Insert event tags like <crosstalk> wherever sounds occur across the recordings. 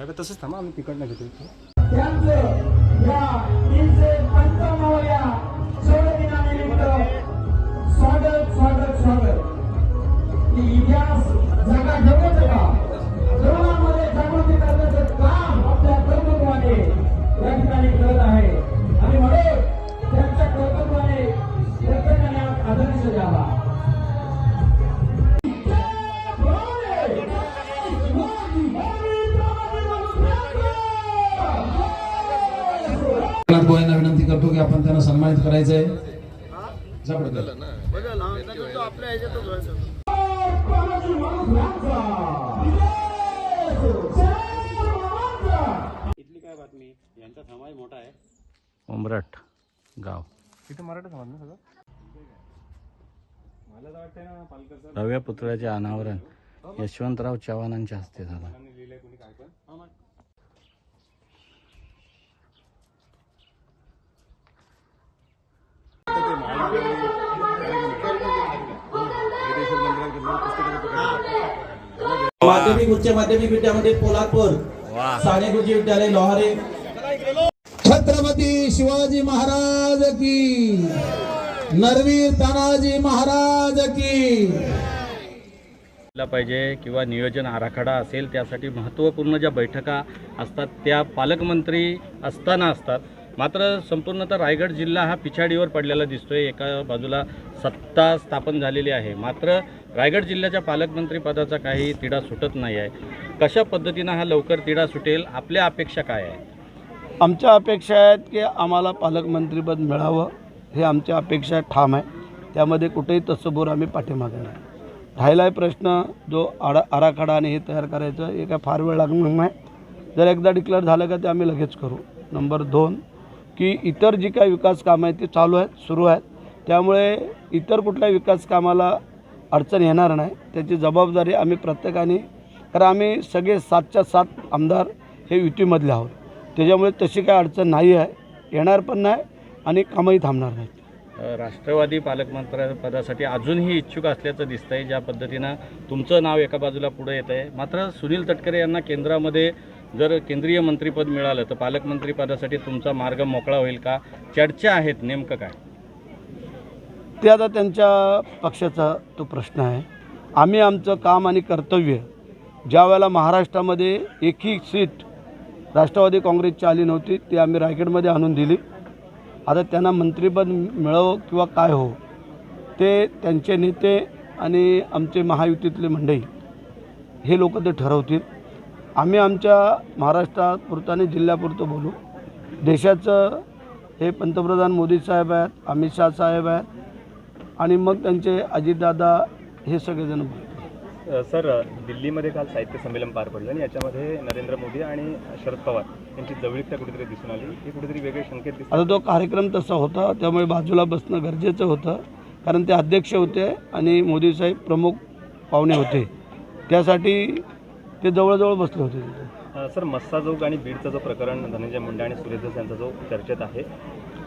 बरं तसंच थांबा आम्ही तिकडनं घेतो आपण त्यांना सन्मानित करायचं आहे जा पुढे. इथली काय बातमी यांचा समाज मोठा आहे उमरट गाव. तिथे मराठी समाज ना सगळं? मला तर वाटतंय ना पालकरचं भव्य पुतळ्याचे अनावरण यशवंतराव चव्हाणांच्या हस्ते झालं. लिहिलंय कोणी काय पण. माध्यमिक उच्च माध्यमिक विद्यामंदिर पोलादपूर साने गुरुजी विद्यालय लोहारे. छत्रपती शिवाजी महाराज की. नरवीर तानाजी महाराज की. पाहिजे किंवा नियोजन आराखडा असेल त्यासाठी महत्त्वपूर्ण ज्या बैठका असतात त्या पालकमंत्री असताना असतात. मात्र संपूर्णतः रायगड जिल्हा हा पिछाडीवर पडलेला दिसतोय. एका बाजूला सत्ता स्थापन झालेली आहे. मात्र रायगड जिल्ह्याच्या पालकमंत्रीपदाचा काही तिढा सुटत नाही आहे. कशा पद्धतीनं हा लवकर तिढा सुटेल? आपल्या अपेक्षा काय आहे? आमच्या अपेक्षा आहेत की आम्हाला पालकमंत्रीपद मिळावं हे आमच्या अपेक्षा ठाम आहे. त्यामध्ये कुठेही तसबोर आम्ही पाठीमागे नाही. राहिला आहे प्रश्न जो आडा आराखडा आणि हे तयार करायचं हे काय फार वेळ लागणार नाही. जर एकदा डिक्लेअर झालं का ते आम्ही लगेच करू. नंबर दोन की इतर जी काही विकास कामं आहेत ती चालू आहेत सुरू आहेत. त्यामुळे इतर कुठल्या विकास कामाला अडचण येणार नाही. त्याची जबाबदारी आम्ही प्रत्येकाने कारण आम्ही सगळे सातच्या सात आमदार हे युतीमधले आहोत. त्याच्यामुळे तशी काय अडचण नाही आहे. येणार पण नाही आणि कामही थांबणार नाहीत. राष्ट्रवादी पालकमंत्री पदासाठी अजूनही इच्छुक असल्याचं दिसतंय ज्या पद्धतीनं तुमचं नाव एका बाजूला पुढे येत आहे मात्र सुनील तटकरे यांना केंद्रामध्ये जर केंद्रीय मंत्रीपद मिळालं तर पालकमंत्री पदासाठी तुमचा मार्ग मोकळा होईल का? चर्चा आहेत नेमकं काय? ते आता त्यांच्या पक्षाचा तो प्रश्न आहे. आम्ही आमचं काम आणि कर्तव्य ज्या वेळेला महाराष्ट्रामध्ये एकही सीट राष्ट्रवादी काँग्रेसची आली नव्हती ती आम्ही रायगडमध्ये आणून दिली. आता त्यांना मंत्रिपद मिळव किंवा काय हो ते त्यांचे नेते आणि आमचे महायुतीतले मंडळी हे लोक ते ठरवतील. आम्ही आमच्या महाराष्ट्रापुरतं आणि जिल्ह्यापुरतं बोलू. देशाचं हे पंतप्रधान मोदी साहेब आहेत अमित शाह साहेब आहेत आणि मग त्यांचे अजितदादा हे सगळेजण सर दिल्लीमध्ये काल साहित्य संमेलन पार पडलं आणि याच्यामध्ये नरेंद्र मोदी आणि शरद पवार यांची जवळीकता कुठेतरी दिसून आली. हे कुठेतरी वेगळे संकेत दिसतात. आता तो कार्यक्रम तसा होता त्यामुळे बाजूला बसणं गरजेचं होतं. कारण ते अध्यक्ष होते आणि मोदी साहेब प्रमुख पाहुणे होते. त्यासाठी ते जवळजवळ बसले होते सर मस्साजोग आणि बीडचं जो प्रकरण धनंजय मुंडे आणि सुरेश यांचा जो चर्चेत आहे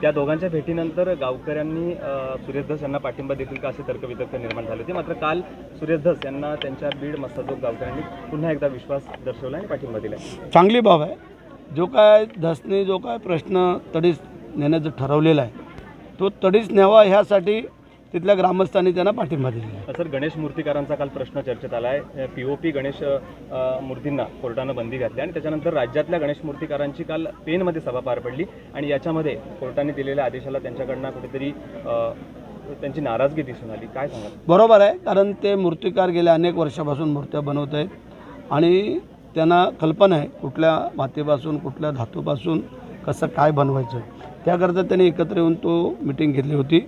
त्या दोघांच्या भेटीनंतर गावकऱ्यांनी सुरेश धस यांना पाठिंबा देतील का असे तर्कवितर्क निर्माण झाले होते. मात्र काल सुरेश धस यांना त्यांच्या बीड मस्साजोग गावकऱ्यांनी पुन्हा एकदा विश्वास दर्शवला आणि पाठिंबा दिला. चांगली बाब आहे. जो काय धसने जो काय प्रश्न तडीस नेण्याचं ठरवलेला आहे तो तडीस न्यावा ह्यासाठी तिथल्या ग्रामस्थांनी त्यांना पाठिंबा आहे. सर गणेश मूर्तीकारांचा काल प्रश्न चर्चेत आला आहे पी ओ पी गणेश मूर्तींना कोर्टानं बंदी घातली आणि त्याच्यानंतर राज्यातल्या गणेश मूर्तीकारांची काल पेनमध्ये सभा पार पडली आणि याच्यामध्ये कोर्टाने दिलेल्या आदेशाला त्यांच्याकडनं कुठेतरी त्यांची नाराजगी दिसून आली. काय सांगाल? बरोबर आहे कारण ते मूर्तिकार गेल्या अनेक वर्षापासून मूर्त्या बनवत आहेत आणि त्यांना कल्पना आहे कुठल्या मातीपासून कुठल्या धातूपासून कसं काय बनवायचं. त्याकरता त्यांनी एकत्र येऊन तो मिटिंग घेतली होती.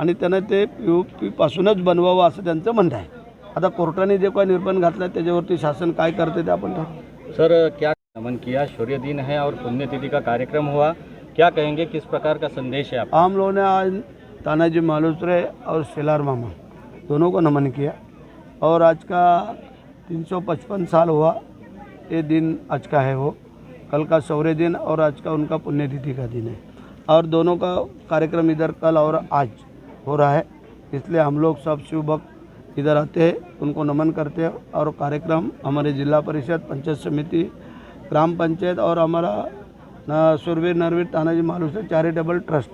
आणि त्यांना ते पी ओ पीपासूनच बनवावं असं त्यांचं म्हणणं आहे. आता कोर्टाने जे काही निर्बंध घातला त्याच्यावरती शासन काय करते ते आपण सर क्या नमन किया? शौर्य दिन है और पुण्यतिथि का कार्यक्रम हुआ। क्या कहेंगे? किस प्रकार का संदेश है आप हम लोगों ने आज तानाजी मालूसरे और शेलार मामा दोनों को नमन किया और आज का 355 साल हुआ ये दिन आज का है वो। कल का शौर्य दिन और आज का उनका पुण्यतिथि का दिन है। और दोनों का कार्यक्रम इधर कल और आज। हो रहा है। इसलिए हम लोग सब शिव भक्त इधर आते हैं, उनको नमन करते हैं और कार्यक्रम हमारे जिला परिषद, पंचायत समिति, ग्राम पंचायत और हमारा सुरवीर, नरवीर, तानाजी मालूसरे चैरिटेबल ट्रस्ट,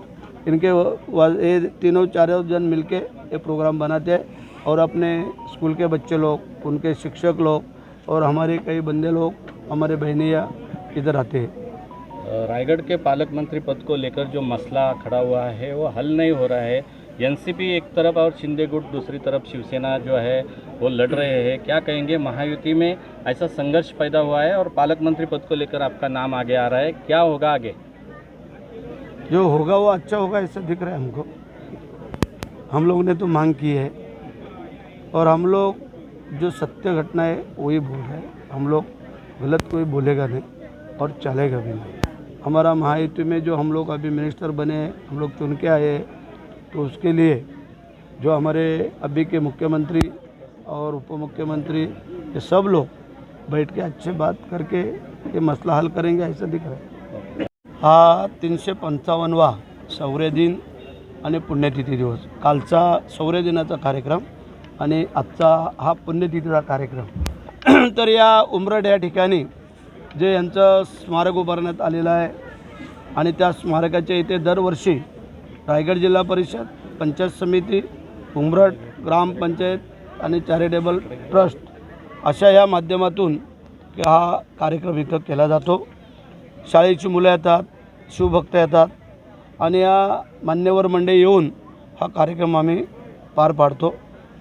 इनके ये तीनों चारों जन मिलके ये प्रोग्राम बनाते हैं और अपने स्कूल के बच्चे लोग, उनके शिक्षक लोग और हमारे कई बंदे लोग, हमारे बहनियाँ इधर आते हैं। रायगढ़ के पालक मंत्री पद को लेकर जो मसला खड़ा हुआ है, वो हल नहीं हो रहा है। एनसीपी एक तरफ़ और शिंदे गुट दूसरी तरफ़ शिवसेना जो है, वो लड़ रहे हैं। क्या कहेंगे, महायुति में ऐसा संघर्ष पैदा हुआ है और पालक मंत्री पद को लेकर आपका नाम आगे आ रहा है। क्या होगा आगे? जो होगा वो अच्छा होगा, ऐसा दिख रहा है हमको। हम लोग ने तो मांग की है और हम लोग जो सत्य घटना है वही भूल हैं। हम लोग गलत कोई बोलेगा नहीं और चलेगा भी नहीं। हमारा महायुति में जो हम लोग अभी मिनिस्टर बने हैं, हम लोग चुन के आए हैं। तो उसके लिए जो हमारे अभी के मुख्यमंत्री और उप मुख्यमंत्री ये सब लोग बैठ के अच्छे बात करके ये मसला हल करेंगे ऐसा दिख रहा है। हा तीनशे पंचावन्नवा शौर्य दिन आणि पुण्यतिथी दिवस. कालचा सौर्यदिनाचा कार्यक्रम आणि आजचा हा पुण्यतिथीचा कार्यक्रम. <clears throat> तर या उमरड या ठिकाणी जे यांचं स्मारक उभारण्यात आलेलं आहे आणि त्या स्मारकाच्या इथे दरवर्षी रायगड जिल्हा परिषद पंचायत समिती उमरट ग्रामपंचायत आणि चॅरिटेबल ट्रस्ट अशा या माध्यमातून हा कार्यक्रम इथं केला जातो. शाळेची मुलं येतात शिवभक्त येतात आणि या मान्यवर मंडळी येऊन हा कार्यक्रम आम्ही पार पाडतो.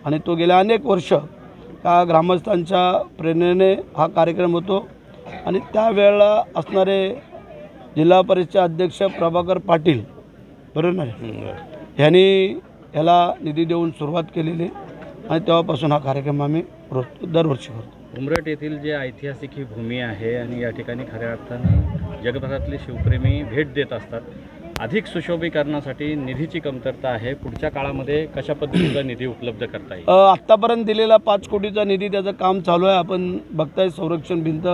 आणि तो गेल्या अनेक वर्ष त्या ग्रामस्थांच्या प्रेरणेने हा कार्यक्रम होतो. आणि त्यावेळेला असणारे जिल्हा परिषद अध्यक्ष प्रभाकर पाटील बरोबर? ना ह्यांनी याला निधी देऊन सुरुवात केलेली आणि तेव्हापासून हा कार्यक्रम आम्ही रोज दरवर्षी करतो. उमरट येथील जे ऐतिहासिक ही भूमी आहे आणि या ठिकाणी खऱ्या अर्थानं जगभरातले शिवप्रेमी भेट देत असतात अधिक सुशोभीकरणासाठी निधीची कमतरता आहे. पुढच्या काळामध्ये कशा पद्धतीचा निधी उपलब्ध करता येईल? आत्तापर्यंत दिलेला पाच कोटीचा निधी त्याचं काम चालू आहे. आपण बघताय संरक्षण भिंत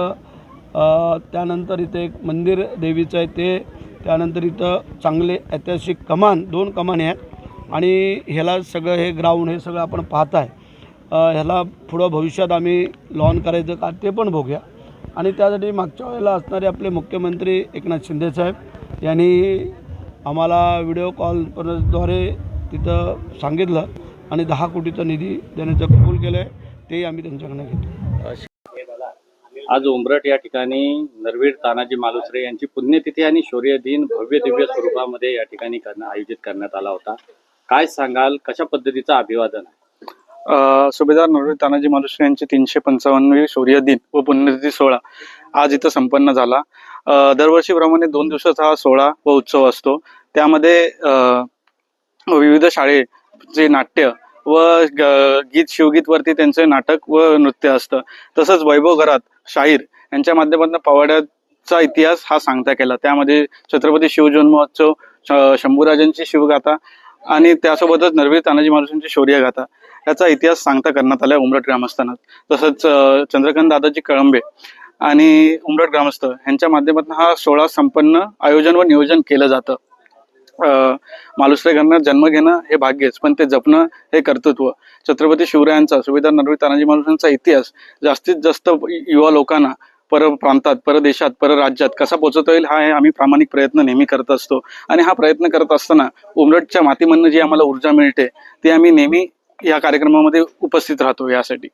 त्यानंतर इथे एक मंदिर देवीचं आहे ते त्यानंतर इथं चांगले ऐतिहासिक कमान दोन कमाने आहेत. आणि ह्याला सगळं हे ग्राउंड हे सगळं आपण पाहत आहे ह्याला पुढं भविष्यात आम्ही लॉन करायचं का ते पण बघूया. आणि त्यासाठी मागच्या वेळेला असणारे आपले मुख्यमंत्री एकनाथ शिंदेसाहेब यांनी आम्हाला व्हिडिओ कॉलद्वारे तिथं सांगितलं आणि दहा कोटीचा निधी देण्याचं कबूल केलं आहे तेही आम्ही त्यांच्याकडनं घेतो आज उमरट या ठिकाणी नरवीर तानाजी मालुसरे यांची पुण्यतिथी आणि शौर्य दिन भव्य दिव्य स्वरूपामध्ये या ठिकाणी करणं आयोजित करण्यात आला होता. काय सांगाल? कशा पद्धतीचं अभिवादन आहे? सुभेदार नरवीर तानाजी मालुसरे यांचे तीनशे पंचावन्नवी शौर्य दिन व पुण्यतिथी सोहळा आज इथं संपन्न झाला. दरवर्षीप्रमाणे दोन दिवसाचा हा सोहळा व उत्सव असतो. त्यामध्ये विविध शाळेचे नाट्य व गीत गीत शिवगीतवरती त्यांचे नाटक व नृत्य असतं. तसंच वैभव घरात शाहीर यांच्या माध्यमातून पवाड्याचा इतिहास हा सांगता केला. त्यामध्ये छत्रपती शिवजन्मोत्सव शंभूराजांची शिवगाथा आणि त्यासोबतच नरवीर तानाजी महाराजांची शौर्य गाथा याचा इतिहास सांगता करण्यात आला उमरट ग्रामस्थांना तसंच चंद्रकांत दादाजी कळंबे आणि उमरट ग्रामस्थ यांच्या माध्यमातून हा सोहळा संपन्न आयोजन व नियोजन केलं जातं. मालुसरे जन्म घेणं हे भाग्यच पण ते जपणं हे कर्तृत्व. छत्रपती शिवरायांचा सुभेदार नरवी तानाजी मालुसरांचा इतिहास जास्तीत जास्त युवा लोकांना पर प्रांतात परदेशात परराज्यात कसा पोहोचवता येईल हा हे आम्ही प्रामाणिक प्रयत्न नेहमी करत असतो. आणि हा प्रयत्न करत असताना उमरटच्या मातीमधनं जी आम्हाला ऊर्जा मिळते ती आम्ही नेहमी या कार्यक्रमामध्ये उपस्थित राहतो यासाठी.